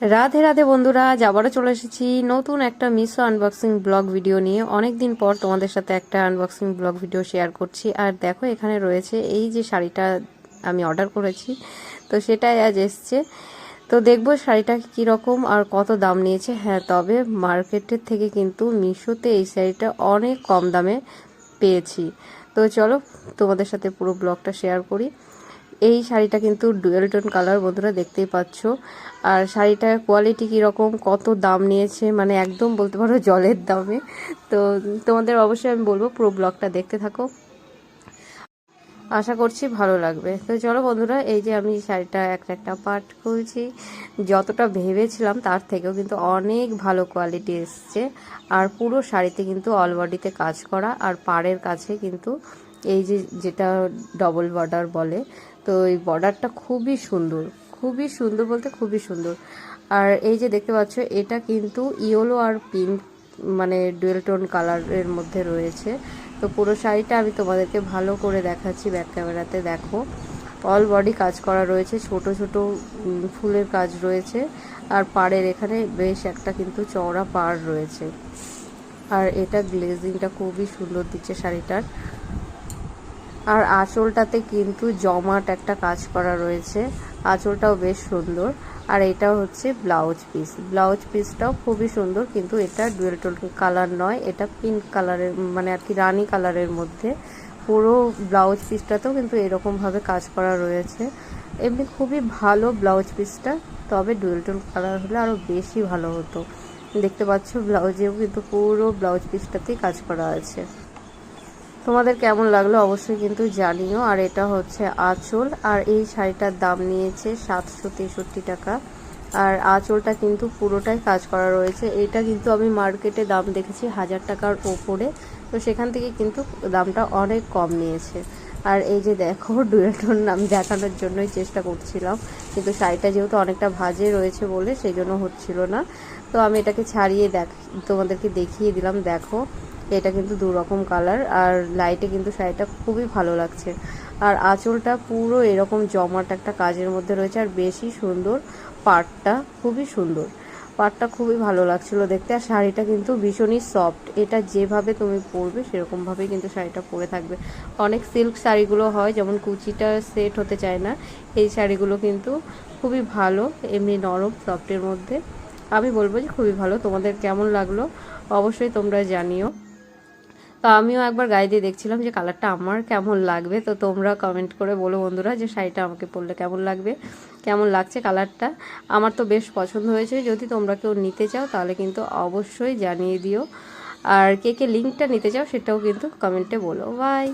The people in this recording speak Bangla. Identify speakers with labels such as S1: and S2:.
S1: রাধে রাধে বন্ধুরা, আজ আবারও চলে এসেছি নতুন একটা মিশো আনবক্সিং ব্লগ ভিডিও নিয়ে। অনেক দিন পর তোমাদের সাথে একটা আনবক্সিং ব্লগ ভিডিও শেয়ার করছি। আর দেখো, এখানে রয়েছে এই যে শাড়িটা আমি অর্ডার করেছি। তো সেটাই আজ এসছে। তো দেখব শাড়িটা কীরকম আর কত দাম নিয়েছে। হ্যাঁ তবে মার্কেটের থেকে কিন্তু মিশোতে এই শাড়িটা অনেক কম দামে পেয়েছি। তো চলো তোমাদের সাথে পুরো ব্লগটা শেয়ার করি। এই শাড়িটা কিন্তু ডুয়েল টোন কালার বন্ধুরা দেখতেই পাচ্ছ। আর শাড়িটার কোয়ালিটি কীরকম কত দাম নিয়েছে মানে একদম বলতে পারো জলের দামে। তো তোমাদের অবশ্যই আমি বলব পুরো ব্লগটা দেখতে থাকো। আশা করছি ভালো লাগবে। তো চলো বন্ধুরা, এই যে আমি শাড়িটা একটা একটা পার্ট খুলছি। যতটা ভেবেছিলাম তার থেকেও কিন্তু অনেক ভালো কোয়ালিটি এসছে। আর পুরো শাড়িতে কিন্তু অলবডিতে কাজ করা, আর পাড়ের কাছে কিন্তু এই যে যেটা ডবল বর্ডার বলে, তো এই বর্ডারটা খুবই সুন্দর খুবই সুন্দর বলতে খুবই সুন্দর। আর এই যে দেখতে পাচ্ছ, এটা কিন্তু ইয়েলো আর পিঙ্ক মানে ডুয়েল টোন কালারের মধ্যে রয়েছে। তো পুরো শাড়িটা আমি তোমাদেরকে ভালো করে দেখাচ্ছি ব্যাক ক্যামেরাতে দেখো। অল বডি কাজ করা রয়েছে, ছোট ছোট ফুলের কাজ রয়েছে। আর পাড়ের এখানে বেশ একটা কিন্তু চওড়া পাড় রয়েছে। আর এটা গ্লেজিংটা খুবই সুন্দর দিচ্ছে শাড়িটার। আর আঁচলটাতে কিন্তু জমাট একটা কাজ করা রয়েছে। আঁচলটাও বেশ সুন্দর। আর এটা হচ্ছে ব্লাউজ পিস। ব্লাউজ পিসটাও খুবই সুন্দর, কিন্তু এটা ডুয়েল টোল কালার নয়, এটা পিঙ্ক কালারের মানে আর কি রানি কালারের মধ্যে। পুরো ব্লাউজ পিসটাতেও কিন্তু এরকমভাবে কাজ করা রয়েছে। এমনি খুবই ভালো ব্লাউজ পিসটা, তবে ডুয়েল টোল কালার হলে আরও বেশি ভালো হতো। দেখতে পাচ্ছ, ব্লাউজেও কিন্তু পুরো ব্লাউজ পিসটাতেই কাজ করা আছে। তোমাদের কেমন লাগল অবশ্যই কিন্তু জানিও। আর এটা হচ্ছে আঁচল, আর এই শাড়িটার দাম নিয়েছে সাতশো তেষট্টি টাকা। আর আঁচলটা কিন্তু পুরোটাই কাজ করা রয়েছে। এটা কিন্তু আমি মার্কেটে দাম দেখেছি হাজার টাকার ওপরে। তো সেখান থেকে কিন্তু দামটা অনেক কম নিয়েছে। আর এই যে দেখো ডুয়েটন নাম দেখানোর জন্যই চেষ্টা করছিলাম। কিন্তু শাড়িটা যেহেতু অনেকটা ভাজে রয়েছে বলে, সেই জন্য হচ্ছিল না। তো আমি এটাকে ছাড়িয়ে দেখ তোমাদেরকে দেখিয়ে দিলাম, দেখো। এটা কিন্তু দু রকম কালার আর লাইটে কিন্তু শাড়িটা খুবই ভালো লাগছে। আর আঁচলটা পুরো এরকম জমাট একটা কাজের মধ্যে রয়েছে, আর বেশি সুন্দর পাটটা, খুবই সুন্দর। পাটটা খুবই ভালো লাগছিল দেখতে, আর শাড়িটা কিন্তু ভীষণই সফট এটা যেভাবে তুমি পরবে, সেরকমভাবেই কিন্তু শাড়িটা পরে থাকবে। অনেক সিল্ক শাড়িগুলো হয়, যেমন কুচিটা সেট হতে চায় না, এই শাড়িগুলো কিন্তু খুবই ভালো, এমনি নরম সফটের মধ্যে। আমি বলব যে খুবই ভালো। তোমাদের কেমন লাগল? অবশ্যই তোমরা জানিও। তো আমিও একবার গায়ে দিয়ে দেখছিলাম যে কালারটা আমার কেমন লাগবে। তো তোমরা কমেন্ট করে বলো বন্ধুরা যে শাড়িটা আমাকে পরলে কেমন লাগবে, কেমন লাগছে কালারটা। আমার তো বেশ পছন্দ হয়েছে, যদি তোমরা কেউ নিতে চাও তাহলে কিন্তু অবশ্যই জানিয়ে দিও। আর কে কে লিঙ্কটা নিতে চাও সেটাও কিন্তু কমেন্টে বলো। বাই